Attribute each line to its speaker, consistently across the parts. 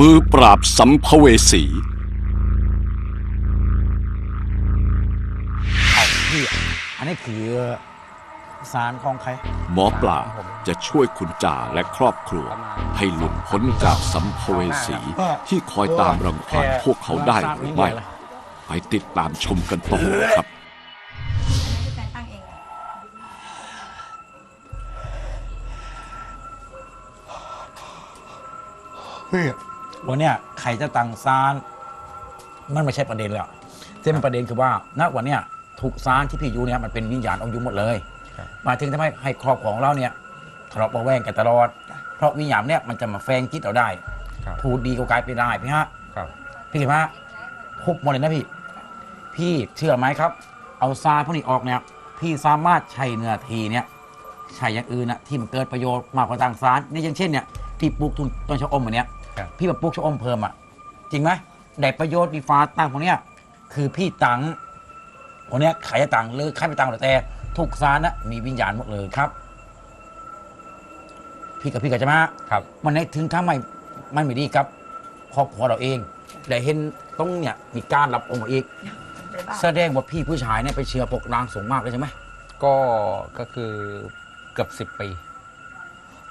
Speaker 1: มือปราบสัมภเวสี
Speaker 2: เอาพี่อันนี้คือสารของใคร
Speaker 1: หมอปลาจะช่วยคุณจ่าและครอบครัว ให้หลุดพ้นจากสัมภเวสีที่คอยตามรังควานพวกเขาได้หรือไม่ ไปติดตามชมกันต่อครับ
Speaker 3: ที่แฟนตั้งเองอะ
Speaker 2: พี่ วันเนี้ยใครจะตั้งสารมันไม่ใช่ประเด็นแล้วที่เป็นประเด็นคือว่าณวันเนี้ยถูกสารที่พี่อยู่เนี่ยมันเป็นวิญญาณองค์อยู่หมดเลย
Speaker 4: ครับ
Speaker 2: หมายถึงทำให้ให้ครอบครองเราเนี่ยทะเลาะเบาะแวงกันตลอด เพราะวิญญาณเนี่ยมันจะมาแฝงจิตเราได้
Speaker 4: ครับ
Speaker 2: พูดดีก็กลายเป็นได้ายพี่ฮะ
Speaker 4: ครับ
Speaker 2: พี่เห็นไหมคุบหมดเลยนะพี่ พี่เชื่อไหมครับ เอาซาพวกนี้ออกเนี่ย พี่สามารถใช้เนื้อทีเนี่ยใช้อย่างอื่นนะที่มันเกิดประโยชน์มากกว่าต่างสารนี่อย่างเช่นเนี่ยที่ปลูกต้นต้นชะอมอันเนี้ย
Speaker 4: ครับ
Speaker 2: พี่แบบปลูกชะอมเพิ่มอะ จริงไหมได้ประโยชน์ดีฟ้าตั้งพวกเนี้ย คือพี่ตังคนเนี้ยขายตังค์หรือขายไปตังค์หรือแต่ทุกสารนะมีวิญญาณหมดเลยครับ พี่กับพี่กับจะมา
Speaker 4: ครับ
Speaker 2: มันในถึงถ้าไม่มันไม่ดีครับครอบครัวเราเองได้เห็นตรงเนี่ยมีการรับองค์อีก
Speaker 3: ไปบ้าง
Speaker 2: แสดงว่าพี่ผู้ชายเนี่ยไปเชื่อพวกนางสูงมากเลยใช่ไหม
Speaker 4: ก็ก็คือเกือบสิบปี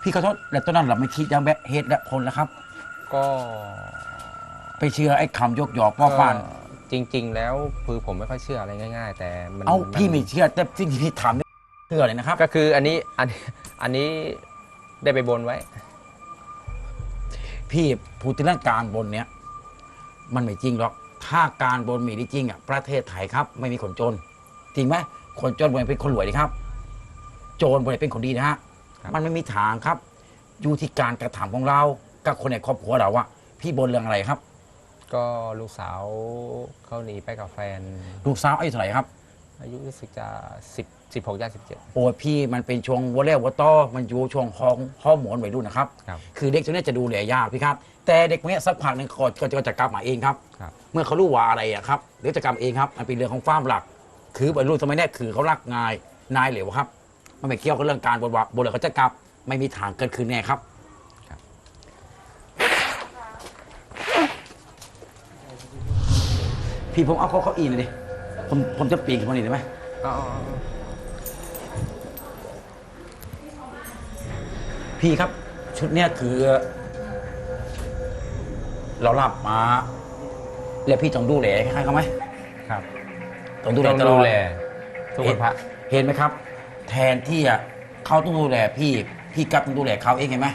Speaker 2: พี่ขอโทษแต่ตอนนั้นเราไม่คิดยังแบบเหตุและผลแล้วครับ
Speaker 4: ก็
Speaker 2: ไปเชื่อไอ้คำยกหยอกว่าฟัน
Speaker 4: ก็จริง ๆ แล้วคือผมไม่ค่อยเชื่ออะไรง่าย ๆ แต่มัน
Speaker 2: เอาพี่
Speaker 4: น
Speaker 2: ไม่เชื่อแต่สิ่งที่พี่ทำเนี่ยเชื่อเลยนะครับ
Speaker 4: ก็คืออันนี้อันอันนี้ได้ไปบนไว้
Speaker 2: พี่พูดถึงเรื่องการบนเนี่ยมันไม่จริงหรอก ถ้าการบนมีได้จริงอะประเทศไทยครับ ไม่มีคนจน จริงไหมคนจนบนเป็นคนรวยดีครับ โจรบนเป็นคนดีนะฮะ
Speaker 4: ครับ
Speaker 2: มันไม่มีทางครับ อยู่ที่การกระทำของเรา กับคนในครอบครัวเราอะพี่บนเรื่องอะไรครับ
Speaker 4: ก็ลูกสาวเขาหนีไปกับแฟน
Speaker 2: ลูกสาวอายุเท่าไหร่ครับ
Speaker 4: อายุรู้สึกจะสิบสิบหกย่างสิบเจ็ด
Speaker 2: โอ้ยพี่มันเป็นช่วงวัวเล่วัวต้อมันอยู่ช่วงฮอร์ฮอร์โมนวัยรุ่นนะครับ
Speaker 4: ครับ
Speaker 2: คือเด็กตัวเนี้ยจะดูแลยากพี่ครับ แต่เด็กคนเนี้ยสักพักหนึ่งก็ก็ก็จะกลับมาเองครับ
Speaker 4: ครับ
Speaker 2: เมื่อเขารู้ว่าอะไรอะครับเดี๋ยวจะกลับมาเองครับมันเป็นเรื่องของความหลัก คือวัยรุ่นสมัยเนี้ยคือเขารักนายนายเหลวครับ มันไม่เกี่ยวกับเรื่องการบนว่าบนเลยเขาจะกลับไม่มีทางเกิดขึ้นแน่ครับ
Speaker 4: ครับ
Speaker 2: พี่ผมเอาเขาเขาอีนเลยดิผมผมจะปีนขึ้นมาหน่อยได้ไหม
Speaker 4: อ๋อ
Speaker 2: พี่ครับ ชุดเนี้ยคือ เรารับมา แล้วพี่ต้องดูแลคล้ายๆเขาไหม
Speaker 4: ครับ
Speaker 2: ต้องดูแล
Speaker 4: ต้อง
Speaker 2: ตล
Speaker 4: ดู
Speaker 2: อด
Speaker 4: แลทุกวันพระ
Speaker 2: เห็นไหมครับ แทนที่อะเขาต้องดูแลพี่ พี่กลับต้องดูแลเขาเองเห็นไหม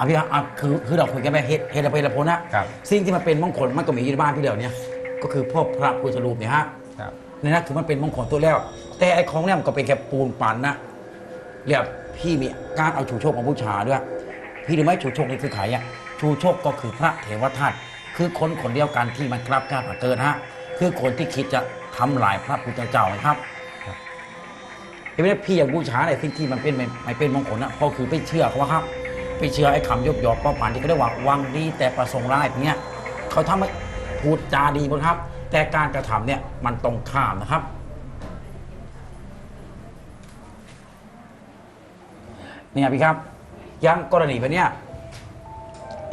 Speaker 2: อะพี่ครับอะคือคือเราคุยกันไปเหตุเหตุและผลและผลนะครับ สิ่งที่มันเป็นมงคลมันก็มีอยู่ในบ้านพี่เดียวเนี่ยก็คือพวกพระพุทธรูปเนี่ยฮะ
Speaker 4: ครับ
Speaker 2: นี่นะคือมันเป็นมงคลตัวแล้ว แต่ไอ้ของเนี่ยมันก็เป็นแค่ปูนปั่นนะเรียกพี่มีการเอาชูโชคมาบูชาด้วย พี่รู้ไหมชูโชคนี่คือใครอะชูโชคก็คือพระเทวทัตคือคนคนเดียวกันที่มันกลับชาติมาเกิดฮะคือคนที่คิดจะทำลายพระพุทธเจ้านะครับ เห็นไหมพี่อยากบูชาอะไรสิ่งที่มันเป็นไม่ไม่เป็นมงคลนะเพราะคือไปเชื่อเขาว่าครับ ไปเชื่อไอ้คำยกยอกป้อปานที่เขาเรียกว่าวังดีแต่ประสงค์ร้ายอย่างเงี้ยเขาทำให้พูดจาดีหมดครับ แต่การกระทำเนี่ยมันตรงข้ามนะครับ เนี่ยพี่ครับยังกรณีแบบเนี้ย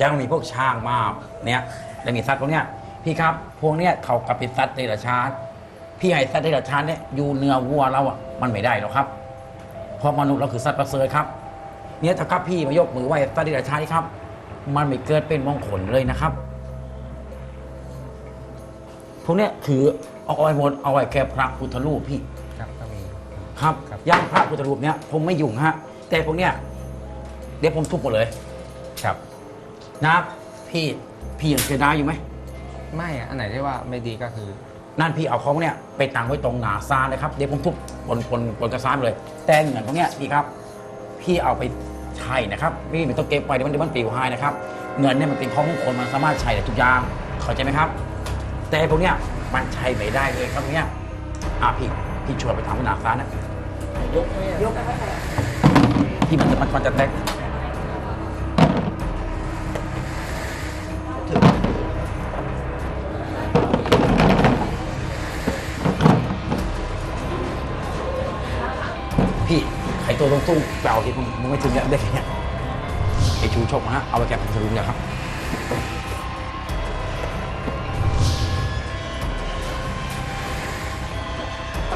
Speaker 2: ยังมีพวกช้างมาเนี่ยแล้วมีสัตว์พวกเนี้ยพี่ครับพวกเนี้ยเขากับเป็นสัตว์เดรัจฉานพี่ให้สัตว์เดรัจฉานเนี่ยอยู่เนื้อวัวเราอะมันไม่ได้หรอกครับเพราะมนุษย์เราคือสัตว์ประเสริฐครับ เนี่ยถ้าครับพี่มายกมือไหว้สัตว์เดรัจฉานนี่ครับ มันไม่เกิดเป็นมงคลเลยนะครับพวกเนี้ยคือเอาไว้บนเอาไว้แค่พระพุทธรูปพี่
Speaker 4: ครับก็มี
Speaker 2: ครับ
Speaker 4: ครับ
Speaker 2: ย่างพระพุทธรูปเนี้ยผมไม่ยุ่งฮะ แต่พวกเนี้ยเดี๋ยวผมทุบหมดเลย
Speaker 4: ครับ
Speaker 2: นะพี่พี่ยังเสียดายอยู่ไหม
Speaker 4: ไม่อะอันไหนที่ว่าไม่ดีก็คือ
Speaker 2: นั่นพี่เอาของเนี่ยไปตั้งไว้ตรงหนาซานเลยครับเดี๋ยวผมทุบบนบนบนกระซานไปเลย แต่เงินพวกเนี้ยพี่ครับ พี่เอาไป ใช้นะครับพี่ไม่ต้องเก็บไว้เดี๋ยวมันเดี๋ยวมันปลิวหายนะครับ เงินเนี่ยมันเป็นของมงคลมันสามารถใช้ได้ทุกอย่างเข้าใจไหมครับ แต่พวกเนี้ยมันใช้ไม่ได้เลยครับพวกเนี้ยอะพี่พี่ช่วยไปทำหนาซานนะยกยกที่มันจะมันมันจะแตก ตัวตรงตุ้งเปล่าที่มึงมึงไม่ถึงเนี่ยได้แค่เนี้ยไอชูชกนะฮะเอาไปแกะผมจะรู้เนี่ยครับ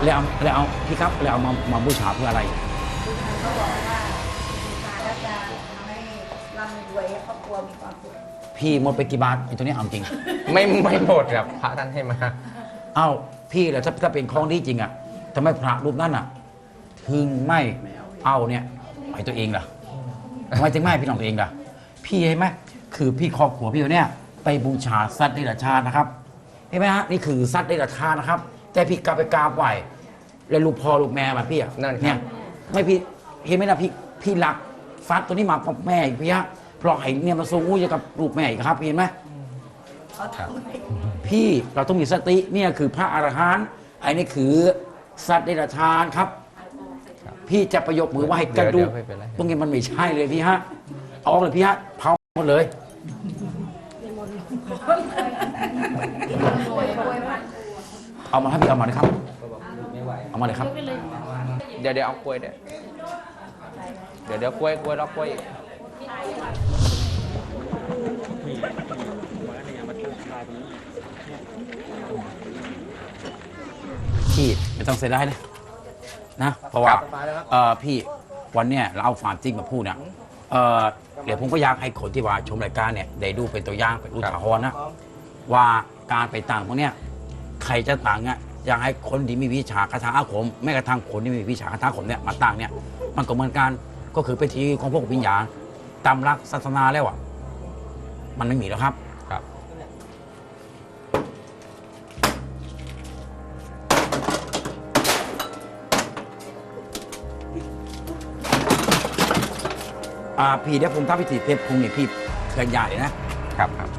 Speaker 2: แล้วเอาแล้วเอาพี่ครับแล้วเอามามาบูชาเพื่ออะไร
Speaker 3: เขาบอกว่าบูชาแล้วจะทำให้ร่ำรวยครอบครัวมีความสุข
Speaker 2: พี่หมดไปกี่บาทไอ้ตัวนี้เอาจริง
Speaker 4: ไม่ไม่หมดครับพระท่านให้มา
Speaker 2: เอ้าพี่แล้วถ้าถ้าเป็นของดีจริงอะทำไมพระรูปนั้นอะ ถึงไม่ เอาเนี่ยให้ตัวเองล่ะทำไมถึงไม่ให้พี่น้องตัวเองล่ะ พี่เห็นไหมคือพี่ครอบครัวพี่เนี่ย ไปบูชาสัตว์เดรัจฉานนะครับ เห็นไหมฮะนี่คือสัตว์เดรัจฉานนะครับ แต่พี่กลับไปกราบไหวแล้วลูกพ่อลูกแม่มาพี่อะ
Speaker 4: นั่นครับ
Speaker 2: เนี่ยไม่พี่เห็นไหมล่ะพี่พี่รักสัตว์ตัวนี้มากกว่าแม่อีกพี่ฮะเพราะไอ้เนี่ยมาสู้อู้กับลูกแม่อีกครับเห็นไหม
Speaker 3: เขาทำให้
Speaker 2: พี่เราต้องมีสติเนี่ยคือพระอรหันต์ไอ้นี่คือสัตว์เดรัจฉานครับ พี่จะประยกมือไหว้กระดูก
Speaker 4: เดี๋ยวๆไม่เป็นไร
Speaker 2: ตรงนี้มันไม่ใช่เลยพี่ฮะเอาออกเลยพี่ฮะเผาหมดเลย เอามาให้พี่เอามาเลยครับเอามาเลยครับ
Speaker 4: เดี๋ยวเดี๋ยวเอากล้วยเดี๋ยวเดี๋ยวเดี๋ยวกล้วยกล้วยรอบกล้วยอีก
Speaker 2: พี่ไม่ต้องเสียดายเลย นะเพราะว่าเออพี่วันเนี้ยเราเอาความจริงมาพูดเนี่ยเออเดี๋ยวผมก็อยากให้คนที่ว่าชมรายการเนี่ยได้ดูเป็นตัวอย่างเป็นอุทาหรณ์นะว่าการไปต่างพวกเนี้ยใครจะต่างอะอยากให้คนที่มีวิชาคาถาอาคมแม้กระทั่งคนที่มีวิชาคาถาอาคมเนี่ยมาต่างเนี่ยมันก็เหมือนกันก็คือเป็นทีของพวกวิญญาณตามหลักศาสนาแล้วอะมันไม่มีแล้วครับ พี่เดี๋ยวผมทำพิธีเทพคุงเนี่ยพี่เคลื่อนย้ายเลยนะ
Speaker 4: ครับครับ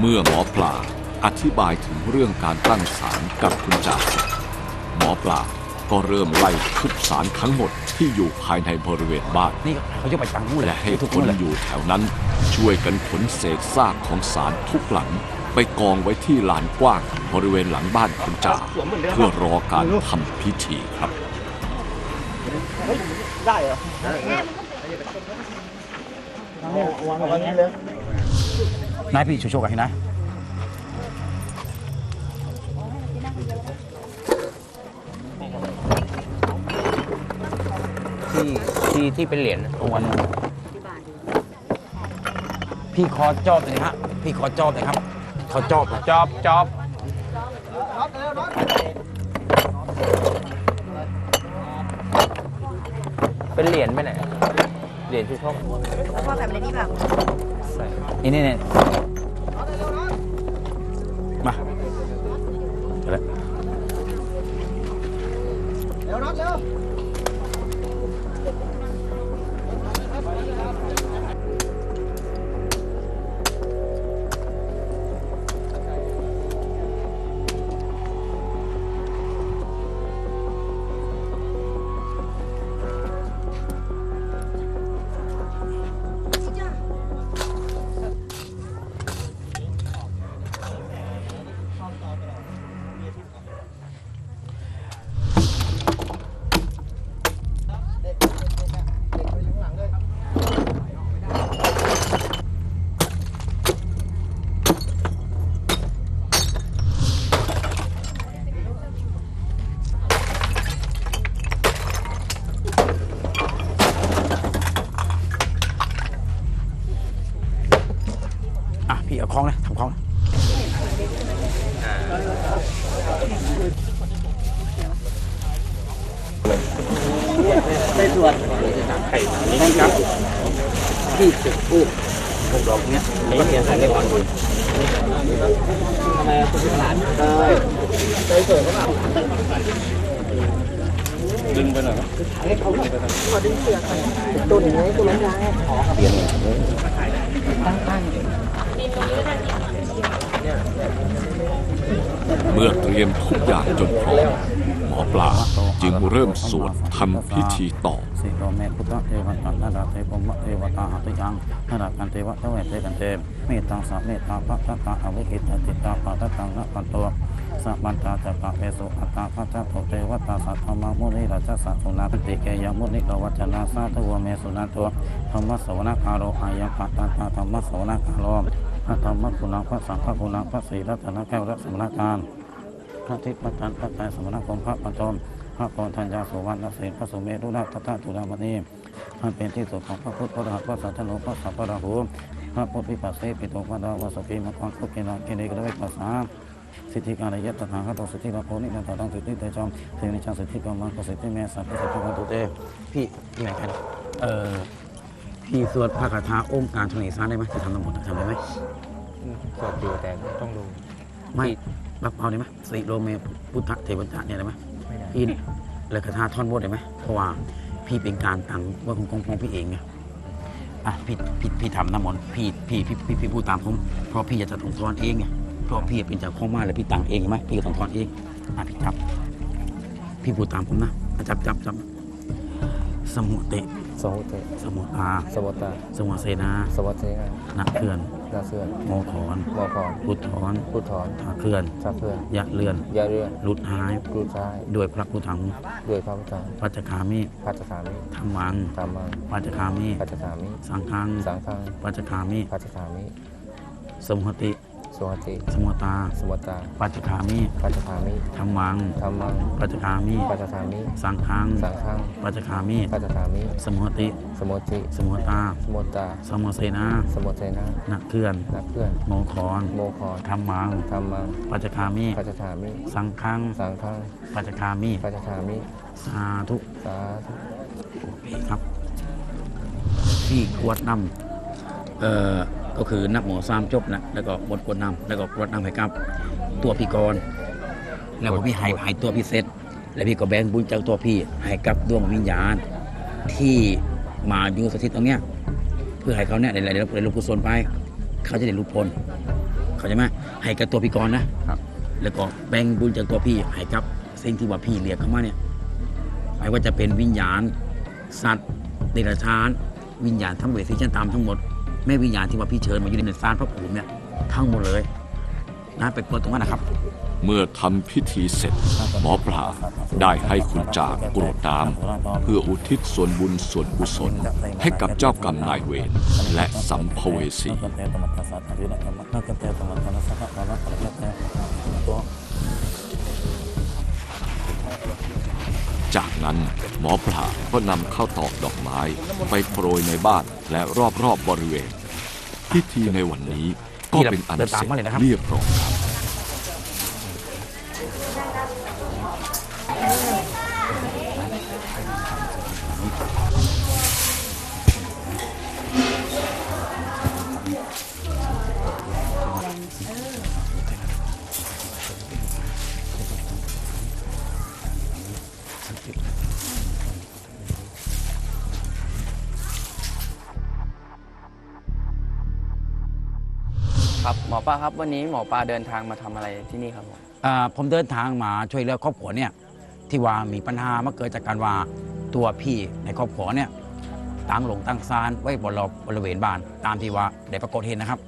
Speaker 1: เมื่อหมอปลาอธิบายถึงเรื่องการตั้งศาลกับคุณจ่าสร็จหมอปลา ก็เริ่มไล่ทุบศาลทั้งหมดที่อยู่ภายในบริเวณบ้าน
Speaker 2: นี่เขาจะไปตังหู้เลย
Speaker 1: และให้
Speaker 2: ทุก
Speaker 1: ค
Speaker 2: คน
Speaker 1: น
Speaker 2: เลย
Speaker 1: อยู่แถวนั้น ช่วยกันขนเศษซากของศาลทุกหลัง ไปกองไว้ที่ลานกว้างบริเวณหลังบ้านคุณจ่าเพื่อรอการทำพิธีครับ
Speaker 2: นายพี่ช่วยๆกันให้นะ
Speaker 4: ที่ที่ที่เป็นเหรียญ
Speaker 2: ตรงวันนั้นพี่ขอจอบเลยฮะพี่ขอจอบเลยครับขอจอบเลย
Speaker 4: จอบจอบเป็นเหรียญไปไหนเหรียญที่ชก
Speaker 3: แล้วพ่อแบบอะไรนี่แบบ
Speaker 4: ใส่
Speaker 2: นี่นี่นี่ม เสือตัวนี้ตัวนั้นได้ขอเปลี่ยนตั้งตั้ง
Speaker 1: เมื่อเตรียมทุกอย่างจนพร้อมหมอปลาจึงเริ่มสวดทำพิธีต่อ
Speaker 5: สิโรเมพุทธเทวตันนาดาเทปมะเทวตาหตุยังนาดากันเทวะเทวเทกันเทมเมตตังสัพเมตตาปัตตาอวิกิตติตาปัตตังนะปันตัว สัพพันตาจักะเปสุอัตตาพัจจโตเทวตาสัทธมามุนิราชสัตุนาติเกยมุนิกวัจนาสาธุวเมสุนันตัวธรรมสวนาคาโรอายปัตตาธรรมสวนาคาโรพระธรรมกุณังพระสังฆกุณังพระศีรัตนแก้วรัสมนาการพระทิพย์พระจันทร์พระใจสมณคมพระปัญจมพระกรธัญญาสุวรรณเสนพระสุเมรุนาถตตุลามณีท่านเป็นที่สุดของพระพุทธพระรหัสพระสันตโนพระสัพพะราหูพระพุทธิปัสสีปิโตพระดาวสพีมะคังคุกินาเกเนกระเวกภาษา สิทธิการยะตถาคตสิทธิปโพนินันตตังสิทธิเตจอมสิริชังสิทธิกรรมังสิทธิเมสัพพสิทธิวันตุเต
Speaker 2: พี่พี่ไหนกันเออพี่สวดพระคาถาโอมการชนสารได้ไหมจะทำทั้งหมดทำได้ไหม
Speaker 4: สวดอยู่แต่ต้องดู
Speaker 2: ไม่รับเอาได้ไหมสิโรเมพุทธเทวตาเนี่ยได้ไหม
Speaker 4: ไม่ได้
Speaker 2: พี่เลยคาถาท่อนบทได้ไหมเพราะว่าพี่เป็นการตั้งว่าของของของพี่เองไงอะพี่พี่พี่ทำน้ำมนต์พี่พี่พี่พี่พี่พูดตามผมเพราะพี่อยากจะถ่งทอนเองไง เพราะพี่เป็นเจ้าของบ้านเลยพี่ตั้งเองใช่ไหมพี่ก็ถ่งทอนเองอะพี่จับ พี่พูดตามผมนะอะจับจับจับสมุติ
Speaker 4: สมุเต
Speaker 2: สมุตา
Speaker 4: สวัตตา
Speaker 2: สมุเสนา
Speaker 4: สวัสดีนะ
Speaker 2: นักเคลื่อน
Speaker 4: นาเสื่อน
Speaker 2: โมขอน
Speaker 4: มอคอน
Speaker 2: พุทธร
Speaker 4: พุทธร
Speaker 2: ถาเคลื่อน
Speaker 4: ชาเพื่อน
Speaker 2: ยะเลื่อน
Speaker 4: ยาเรื่อง
Speaker 2: หลุดหาย
Speaker 4: กรูซ้าย
Speaker 2: ด้วยพระพุทธัง
Speaker 4: ด้วยพระพุทธ
Speaker 2: ปัจจคามิ
Speaker 4: พัฒสามิ
Speaker 2: ธรรมัง
Speaker 4: ธรรมัง
Speaker 2: ปัจจคามิ
Speaker 4: พัฒสามิ
Speaker 2: สังฆัง
Speaker 4: สังฆัง
Speaker 2: ปัจจคามิ
Speaker 4: พัฒสามิ
Speaker 2: สมุหติ
Speaker 4: สวัสดิ
Speaker 2: สมุตา
Speaker 4: สมุตตา
Speaker 2: ปัจจคามิ
Speaker 4: พัฒสามิ
Speaker 2: ธรรมัง
Speaker 4: ธรรมัง
Speaker 2: ปัจจคามิ
Speaker 4: พัฒสามิ
Speaker 2: สังฆัง
Speaker 4: สังฆัง
Speaker 2: ปัจจคามิ
Speaker 4: พัฒสามิ
Speaker 2: สมุหติ
Speaker 4: สมุติ
Speaker 2: สมุตา
Speaker 4: สมุตตา
Speaker 2: สมุเสนา
Speaker 4: สมุเสนา
Speaker 2: นักเคลื่อน
Speaker 4: นักเพื่อน
Speaker 2: โมขอน
Speaker 4: โมคอน
Speaker 2: ธรรมัง
Speaker 4: ธรรมัง
Speaker 2: ปัจจคามิ
Speaker 4: พัฒสามิ
Speaker 2: สังฆัง
Speaker 4: สังฆัง
Speaker 2: ปัจจคามิ
Speaker 4: พัฒสามิ
Speaker 2: สาธุ
Speaker 4: สาธุ
Speaker 2: โอเคครับพี่กรวดน้ำเอ่อ ก็คือนับหมอสามจบนะแล้วก็บทกรวดน้ำแล้วก็กรวดน้ำให้กับ ตัวพี่กรแล้วก็พี่ให้ให้ตัวพี่เซตแล้วพี่ก็แบ่งบุญจากตัวพี่ให้กับดวงวิญญาณ ที่มาอยู่สถิตตรงเนี้ยเพื่อให้เขาเนี่ยได้ได้ได้รับกุศลไป เขาจะได้รู้พ้นเขาใจไหมให้กับตัวพี่กรนะ
Speaker 4: ครับ
Speaker 2: แล้วก็แบ่งบุญจากตัวพี่ให้กับสิ่งที่ว่าพี่เรียกเข้ามาเนี่ยไม่ว่าจะเป็นวิญญาณสัตว์เดรัจฉาน วิญญาณทั้งเวสีชั้นตามทั้งหมด แม่วิญญาณที่ว่าพี่เชิญมาอยู่ในสารพระภูมิเนี่ยทั้งหมดเลยนะไปกดตรงนั้นนะครับ
Speaker 1: เมื่อทำพิธีเสร็จ หมอปลาได้ให้คุณจากกรวดน้ำเพื่ออุทิศส่วนบุญส่วนกุศล ให้กับเจ้ากรรมนายเวรและสัมภเวสี จากนั้นหมอปลาก็นำข้าวตอกดอกไม้ไปโปรยในบ้านและรอบๆบบริเวณ พิธีในวันนี้ก็เป็นอันเสร็จเรียบร้อยครับ
Speaker 6: ครับหมอปลาครับวันนี้หมอปลาเดินทางมาทำอะไรที่นี่ครับผม
Speaker 2: อ่าผมเดินทางมาช่วยเหลือครอบครัวเนี่ยที่ว่ามีปัญหามาเกิดจากการว่าตัวพี่ในครอบครัวเนี่ยตั้งหลงตั้งซานไว้บนรอบบริเวณบ้าน ตามที่ว่าได้ปรากฏเห็นนะครับ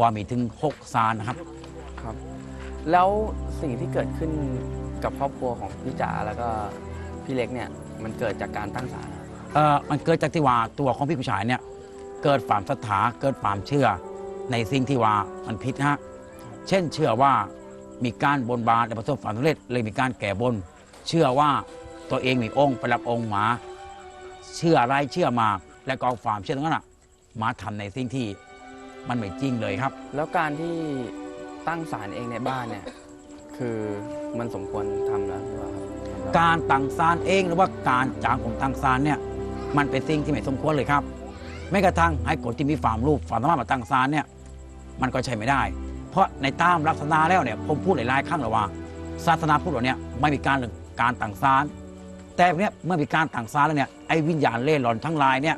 Speaker 2: ว่ามีถึง6ซานนะครับ
Speaker 6: ครับ แล้วสิ่งที่เกิดขึ้นกับครอบครัวของพี่จ๋าแล้วก็พี่เล็กเนี่ยมันเกิดจากการตั้งศาล
Speaker 2: เอ่อมันเกิดจากที่ว่าตัวของพี่ผู้ชายเนี่ยเกิดความศรัทธาเกิดความเชื่อ ในสิ่งที่ว่ามันผิดนะฮะเช่นเชื่อว่ามีการบนบานและประสบความสำเร็จเลยมีการแก่บน เชื่อว่าตัวเองมีองค์ประดับองค์หมา เชื่ออะไรเชื่อมาและก็เอาความเชื่อตรงนั้นนะมาทำในสิ่งที่มันไม่จริงเลยครับ
Speaker 6: แล้วการที่ตั้งศาลเองในบ้านเนี่ยคือมันสมควรทำแล้วหรือเปล่าครับสำหรับ
Speaker 2: การตั้งศาลเองหรือว่าการจางของตั้งศาลเนี่ยมันเป็นสิ่งที่ไม่สมควรเลยครับแม้กระทั่งให้คนที่มีความรู้ความสามารถมาตั้งศาลเนี่ย มันก็ใช้ไม่ได้ เพราะในตามลักษณะแล้วเนี่ยผมพูดหลายๆครั้งแล้วว่า ศาสนาพุทธเราเนี่ยไม่มีการเรื่องการตั้งศาลแต่เนี่ยเมื่อมีการตั้งศาลแล้วเนี่ยไอ้วิญญาณเล่ร่อนทั้งหลายเนี่ย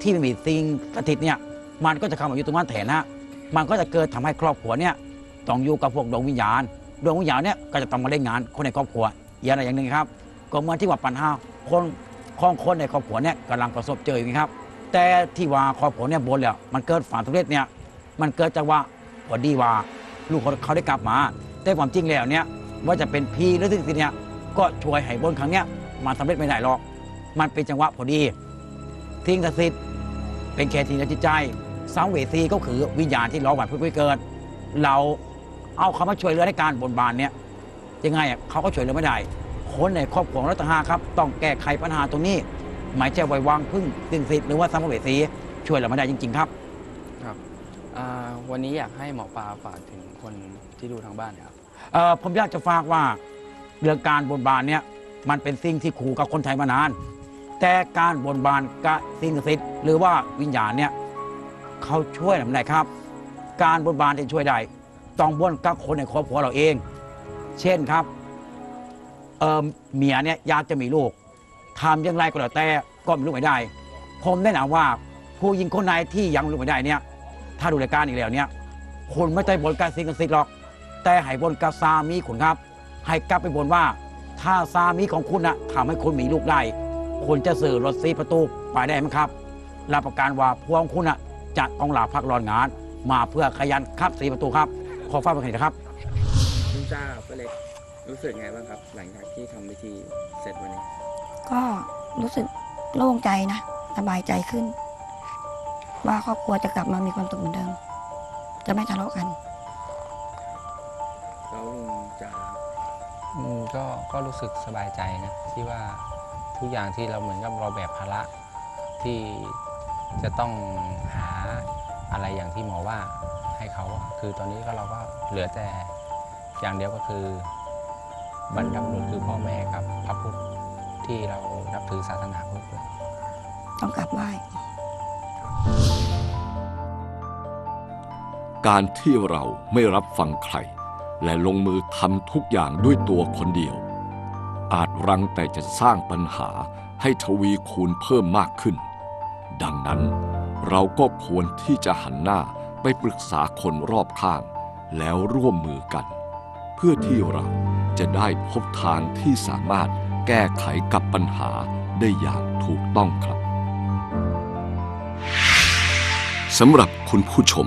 Speaker 2: ที่ไม่มีสิ่งสถิตเนี่ยมันก็จะเข้ามาอยู่ตรงนั้นแทนนะมันก็จะเกิดทำให้ครอบครัวเนี่ยต้องอยู่กับพวกดวงวิญญาณ ดวงวิญญาณเนี่ยก็จะต้องมาเล่นงานคนในครอบครัวอีกอย่างหนึ่งครับ ก็เหมือนที่ว่าปัญหาคนของคนในครอบครัวเนี่ยกำลังประสบเจออย่างนี้ครับ แต่ที่ว่าครอบครัวเนี่ยบนแล้วมันเกิดฝันสำเร็จเนี่ย มันเกิดจากว่าพอดีว่าลูกเขาได้กลับมา แต่ความจริงแล้วเนี่ยว่าจะเป็นพี่หรือสิ่งเนี่ยก็ช่วยให้บนครั้งเนี้ยมันสำเร็จไม่ได้หรอก มันเป็นจังหวะพอดี ทิ้งศักดิ์สิทธิ์เป็นแค่ทีละจิตใจสังเวสีก็คือวิญญาณที่ร้องหวานเพื่อเกิด เราเอาเขามาช่วยเหลือในการบนบานเนี่ยยังไงเขาก็ช่วยเหลือไม่ได้คนในครอบครัวรัตหาครับ ต้องแก้ไขปัญหาตรงนี้ หมายจะไว้วางพึ่งสิ่งสิทธิ์หรือว่าสัมเวสีช่วยเราไม่ได้จริง ๆ
Speaker 6: ครับ อ่าวันนี้อยากให้หมอปลาฝากถึงคนที่ดูทางบ้านนะครับ
Speaker 2: เอ่อผมอยากจะฝากว่าเรื่องการบนบานเนี่ยมันเป็นสิ่งที่ขู่กับคนไทยมานาน แต่การบนบานกับสิ่งศักดิ์สิทธิ์หรือว่าวิญญาณเนี่ยเขาช่วยเราไม่ได้ครับ การบนบานจะช่วยได้ต้องบนกับคนในครอบครัวเราเอง เช่นครับเอ่อเมียเนี่ยอยากจะมีลูกทำอย่างไรก็แล้วแต่ก็มีลูกไม่ได้ ผมแนะนำว่าผู้หญิงคนไหนที่ยังมีลูกไม่ได้เนี่ย ถ้าดูรายการอีกแล้วเนี่ยคุณไม่ได้บนกับสิ่งศักดิ์สิทธิ์หรอก แต่ให้บนกับสามีคุณครับ ให้กลับไปบนว่า ถ้าสามีของคุณนะทำให้คุณมีลูกได้คุณจะสื่อรถซีประตูไปได้ไหมครับรับประกันว่าพวกของคุณนะจะต้องลาพักร้อนงาน มาเพื่อขยันขับสีประตูครับ ขอฟ้าเป็นนะครับ
Speaker 6: คุณจ้าป้าเล็กรู้สึกไงบ้างครับ หลังจากที่ทำพิธีเสร็จวันนี้
Speaker 3: ก็รู้สึกโล่งใจนะสบายใจขึ้น ว่าครอบครัวจะกลับมามีความสุขเหมือนเดิม จะไม่ทะเลาะกัน
Speaker 6: แล้วลุงจ้า
Speaker 4: อืมก็ก็รู้สึกสบายใจนะที่ว่าทุกอย่างที่เราเหมือนกับเราแบกภาระที่จะต้องหาอะไรอย่างที่หมอว่าให้เขาอะคือตอนนี้ก็เราก็เหลือแต่อย่างเดียวก็คือบรรพบุรุษคือพ่อแม่กับพระพุทธที่เรานับถือศาสนาพุทธด้วย
Speaker 3: ต้องกลับไหว้
Speaker 1: การที่เราไม่รับฟังใคร และลงมือทำทุกอย่างด้วยตัวคนเดียว อาจรังแต่จะสร้างปัญหาให้ทวีคูณเพิ่มมากขึ้น ดังนั้นเราก็ควรที่จะหันหน้าไปปรึกษาคนรอบข้าง แล้วร่วมมือกัน เพื่อที่เราจะได้พบทางที่สามารถแก้ไขกับปัญหาได้อย่างถูกต้องครับสำหรับคุณผู้ชม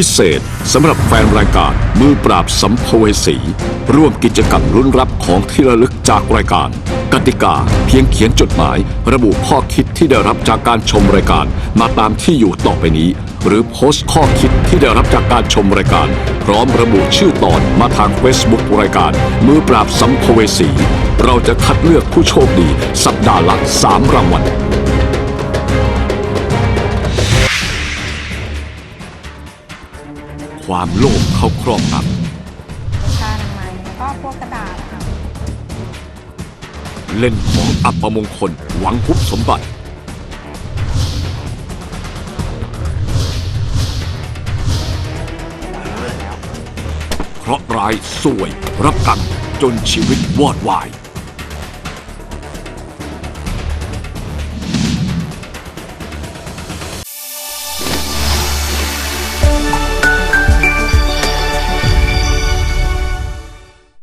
Speaker 1: พิเศษสำหรับแฟนรายการมือปราบสัมภเวสี ร่วมกิจกรรมลุ้นรับของที่ระลึกจากรายการ กติกาเพียงเขียนจดหมาย ระบุข้อคิดที่ได้รับจากการชมรายการมาตามที่อยู่ต่อไปนี้ หรือโพสต์ข้อคิดที่ได้รับจากการชมรายการ พร้อมระบุชื่อตอนมาทาง Facebook รายการ มือปราบสัมภเวสี เราจะคัดเลือกผู้โชคดี สัปดาห์ละสามรางวัล ความโลภเข้าครอบงำ
Speaker 3: ชาทำไมยก็พวกกระดาษค่ะ
Speaker 1: เล่นของอัปมงคลหวังคุบสมบัติ เพราะร้ายสวยรับกรรมจนชีวิตวอดวาย